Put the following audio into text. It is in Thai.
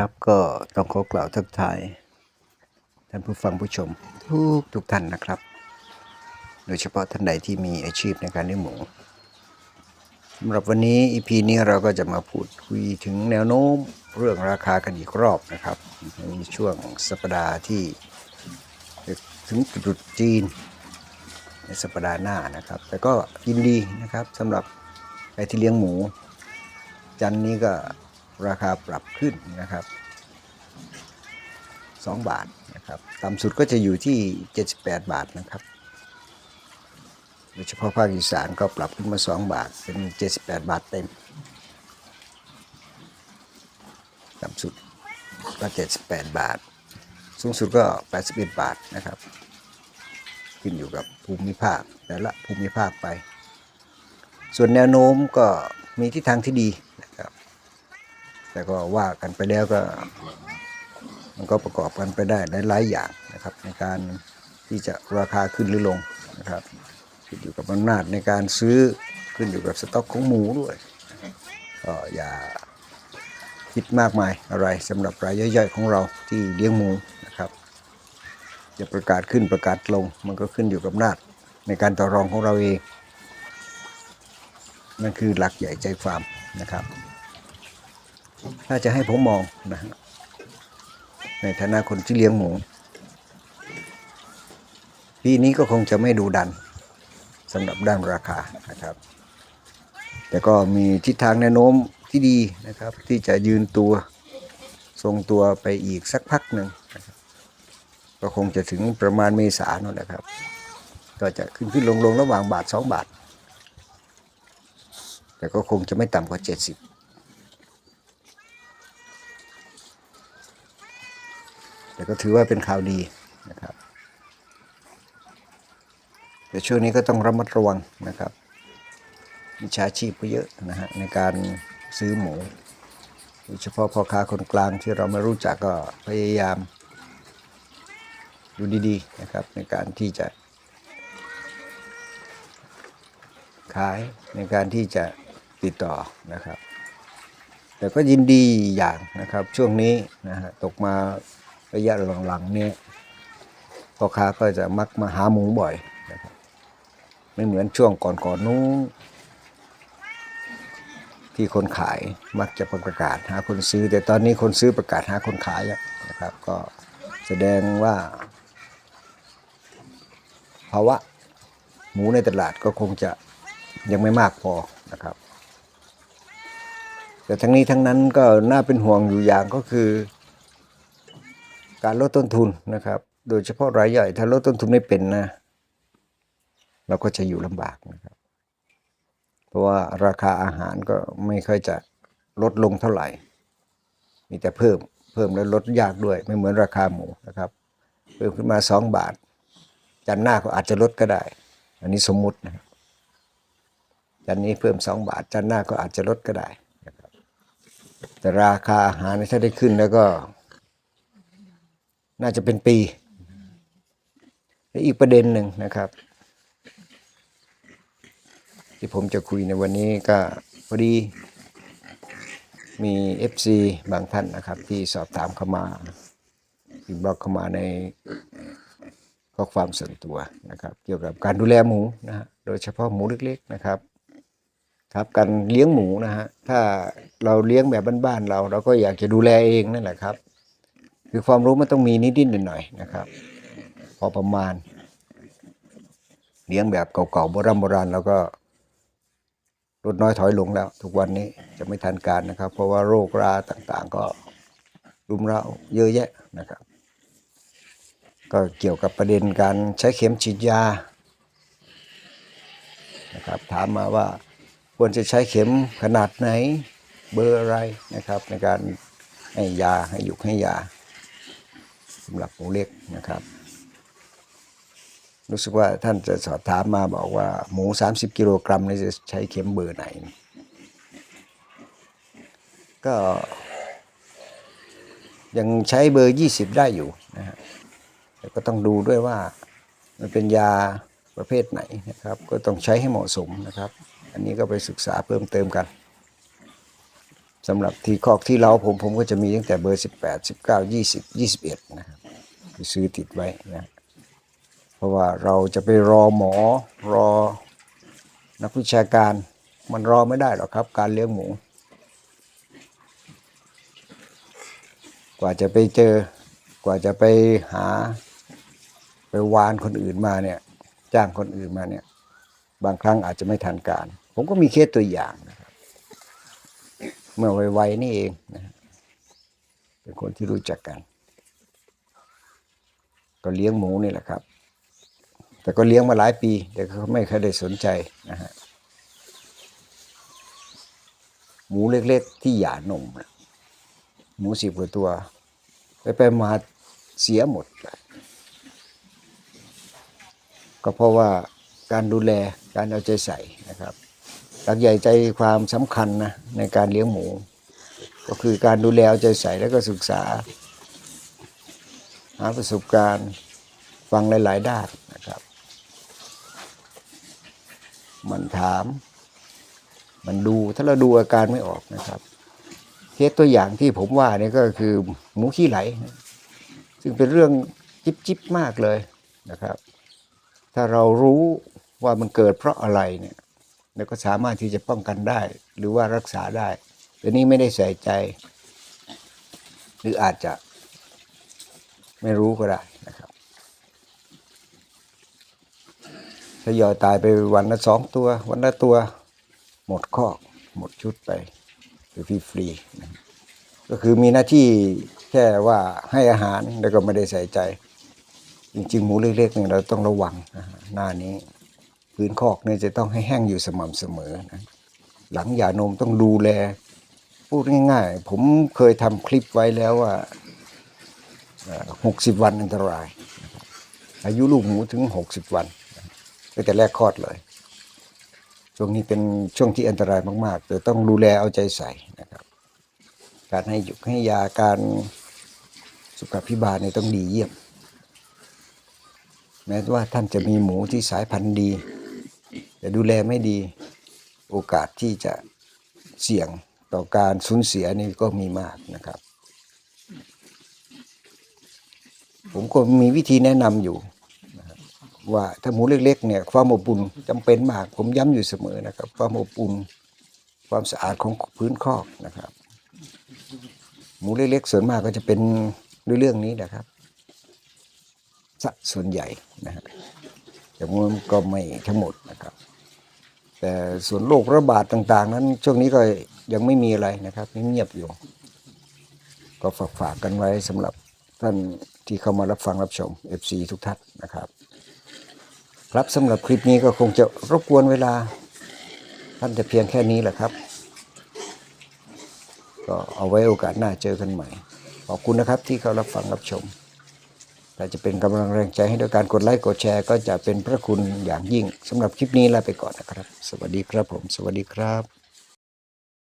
ครับ ก็ต้องขอกล่าวทักทายท่านผู้ฟังผู้ชม ทุกทุกท่านนะครับ โดยเฉพาะท่านใดที่มีอาชีพในการเลี้ยงหมูสำหรับวันนี้ EP นี้เราก็จะมาพูดคุยถึงแนวโน้มเรื่องราคากันอีกรอบนะครับในช่วงสัปดาห์ที่ถึงตรุษจีน ในสัปดาห์หน้านะครับ แต่ก็ยินดีนะครับสำหรับใครที่เลี้ยงหมู จันนี้ก็ ราคาปรับขึ้นนะครับ 2 บาทนะครับต่ำสุดก็จะอยู่ที่ 78 บาทนะครับโดยเฉพาะภาคอีสานก็ปรับขึ้นมา 2 บาทเป็น 78 บาทเต็มต่ำสุดก็78 บาท สูงสุดก็ 81 บาทนะครับ ขึ้นอยู่กับภูมิภาคแต่ละภูมิภาคไป ส่วนแนวโน้มก็มีทิศทางที่ดี แต่ก็ว่ากันไปแล้วก็ มันก็ประกอบกันไปได้หลายๆอย่างนะครับ ในการที่จะราคาขึ้นหรือลงนะครับขึ้นอยู่กับอำนาจในการซื้อขึ้นอยู่กับสต็อกของหมูด้วยก็อย่าคิดมากมายอะไรสำหรับรายย่อยๆของเราที่เลี้ยงหมูนะครับ จะประกาศขึ้นประกาศลง มันก็ขึ้นอยู่กับอำนาจในการต่อรองของเราเองนั่นคือหลักใหญ่ใจความนะครับ ถ้าจะให้ผมมองนะในฐานะคนที่เลี้ยงหมู ปีนี้ก็คงจะไม่ดูดันสำหรับด้านราคานะครับ แต่ก็มีทิศทางแนวโน้มที่ดีนะครับ ที่จะยืนตัวทรงตัวไปอีกสักพักหนึ่งนะก็คงจะถึงประมาณเมษาโน่นแหละครับ ก็จะขึ้นขึ้นลงลงระหว่างบาทสองบาท แต่ก็คงจะไม่ต่ำกว่า 70 แต่ ก็ถือว่าเป็นข่าวดีนะครับแต่ช่วงนี้ก็ต้องระมัดระวังนะครับมิจฉาชีพก็เยอะนะฮะในการซื้อหมูโดยเฉพาะพ่อค้าคนกลางที่เราไม่รู้จักก็พยายามดูดีๆนะครับในการที่จะ ขายในการที่จะติดต่อนะครับ แต่ก็ยินดีอย่างนะครับช่วงนี้นะฮะตกมา ระยะหลังๆนี่ยพ่อค้าก็จะมักมาหาหมูบ่อยนะครับไม่เหมือนช่วงก่อนๆนู้นที่คนขายมักจะประกาศหาคนซื้อ แต่ตอนนี้คนซื้อประกาศหาคนขายแล้วนะครับ ก็แสดงว่าภาวะหมูในตลาดก็คงจะยังไม่มากพอนะครับ แต่ทั้งนี้ทั้งนั้นก็น่าเป็นห่วงอยู่อย่างก็คือ การลดต้นทุนนะครับ โดยเฉพาะรายใหญ่ถ้าลดต้นทุนไม่เป็นนะ เราก็จะอยู่ลำบากนะครับ เพราะว่าราคาอาหารก็ไม่ค่อยจะลดลงเท่าไหร่ มีแต่เพิ่มเพิ่มแล้วลดยากด้วย ไม่เหมือนราคาหมูนะครับ เพิ่มขึ้นมาสองบาทจันหน้าก็อาจจะลดก็ได้ อันนี้สมมุตินะครับจันนี้เพิ่ม 2 บาท จันหน้าก็อาจจะลดก็ได้นะครับแต่ราคาอาหารถ้าได้ขึ้นแล้วก็ น่าจะเป็นปีและอีกประเด็นหนึ่งนะครับ ที่ผมจะคุยในวันนี้ก็พอดีมี FC บางท่านนะครับ ที่สอบถามเข้ามาอินบล็อกเข้ามาในข้อความส่วนตัวนะครับ เกี่ยวกับการดูแลหมูนะฮะโดยเฉพาะหมูเล็ก ๆนะครับ ครับการเลี้ยงหมูนะฮะถ้าเราเลี้ยงแบบบ้านๆเรา เราก็อยากจะดูแลเองนั่นแหละครับ คือความรู้มันต้องมีนิดๆหน่อยๆนะครับ พอประมาณ เลี้ยงแบบเก่าๆโบราณโบราณเราก็ลดน้อยถอยลงแล้ว ทุกวันนี้จะไม่ทันการนะครับ เพราะว่าโรคราต่างๆ ก็รุมเราเยอะแยะนะครับ ก็เกี่ยวกับประเด็นการใช้เข็มฉีดยานะครับถามมาว่าควรจะใช้เข็มขนาดไหนเบอร์อะไรนะครับ ในการให้ยาให้หยุกให้ยา สำหรับหมูเล็กนะครับ รู้สึกว่าท่านจะสอบถามมาบอกว่าหมู 30 กิโลกรัมนี่จะใช้เข็มเบอร์ไหน ก็ยังใช้เบอร์ 20 ได้อยู่นะฮะแต่ก็ต้องดูด้วยว่ามันเป็นยาประเภทไหนนะครับ ก็ต้องใช้ให้เหมาะสมนะครับ อันนี้ก็ไปศึกษาเพิ่มเติมกันสำหรับที่คอกที่เราผมผมก็จะมีตั้งแต่เบอร์ 18 19 20 21นะครับ ซื้อติดไว้นะเพราะว่าเราจะไปรอหมอรอนักวิชาการ มันรอไม่ได้หรอกครับ การเลี้ยงหมู กว่าจะไปเจอกว่าจะไปหา ไปวานคนอื่นมาเนี่ย จ้างคนอื่นมาเนี่ย บางครั้งอาจจะไม่ทันการ ผมก็มีเคสตัวอย่างนะครับ เมื่อวัยๆนี่เองนะเป็นคนที่รู้จักกัน ก็เลี้ยงหมูนี่แหละครับ แต่ก็เลี้ยงมาหลายปี แต่ก็ไม่เคยได้สนใจนะฮะหมูเล็กๆ ที่หย่านมนะหมูสิบกว่าตัว ไปไปมาเสียหมด ก็เพราะว่าการดูแลการเอาใจใส่นะครับหลักใหญ่ใจความสำคัญนะในการเลี้ยงหมู ก็คือการดูแลเอาใจใส่แล้วก็ศึกษาาประสบการณ์ฟังหลาย ๆ ด้านนะครับ มันถาม มันดูถ้าเราดูอาการไม่ออกนะครับเคสตัวอย่างที่ผมว่านี่ก็คือหมูขี้ไหล ซึ่งเป็นเรื่องจิบจิบมากเลยนะครับ ถ้าเรารู้ว่ามันเกิดเพราะอะไรเนี่ยเราก็สามารถที่จะป้องกันได้ หรือว่ารักษาได้แต่นี่ไม่ได้ใส่ใจ หรืออาจจะ ไม่รู้ก็ได้นะครับถ้ายอยตายไปวันละสองตัว วันละตัว หมดคอกหมดชุดไปคือฟรีๆนะก็คือมีหน้าที่แค่ว่าให้อาหารแล้วก็ไม่ได้ใส่ใจ จริงๆ หมูเล็กๆเนี่ยเราต้องระวังนะฮะหน้านี้พื้นคอกเนี่ยจะต้องให้แห้งอยู่สม่ำเสมอนะหลังหย่านมต้องดูแล พูดง่ายๆ ผมเคยทำคลิปไว้แล้วว่า หกสิบวันอันตราย อายุลูกหมูถึงหกสิบวันตั้งแต่แรกคลอดเลย ช่วงนี้เป็นช่วงที่อันตรายมากๆแต่ต้องดูแลเอาใจใส่นะครับ การให้หยุกให้ยาการสุขภิบาลเนี่ยต้องดีเยี่ยม แม้ว่าท่านจะมีหมูที่สายพันธุ์ดี แต่ดูแลไม่ดีโอกาสที่จะเสี่ยงต่อการสูญเสียนี่ก็มีมากนะครับ ผมก็มีวิธีแนะนำอยู่ ว่าถ้าหมูเล็กๆเนี่ยความอบอุ่นจำเป็นมาก ผมย้ำอยู่เสมอนะครับ ความอบอุ่นความสะอาดของพื้นคอกนะครับ หมูเล็กๆส่วนมากก็จะเป็นด้วยเรื่องนี้นะครับซะส่วนใหญ่นะฮะแต่มันก็ไม่ทั้งหมดนะครับ แต่ส่วนโรคระบาดต่างๆ นั้น ช่วงนี้ก็ยังไม่มีอะไรนะครับเงียบอยู่ ก็ฝากฝากกันไว้สำหรับท่าน ที่เข้ามารับฟังรับชม FC ทุกท่านนะครับ ครับสำหรับคลิปนี้ก็คงจะรบกวนเวลา ท่านจะเพียงแค่นี้แหละครับ ก็เอาไว้โอกาสหน้าเจอกันใหม่ ขอบคุณนะครับที่เข้ารับฟังรับชมถ้าจะเป็นกำลังแรงใจให้ด้วยการกดไลค์กดแชร์ ก็จะเป็นพระคุณอย่างยิ่งสำหรับคลิปนี้ลาไปก่อนนะครับ สวัสดีครับผม สวัสดีครับ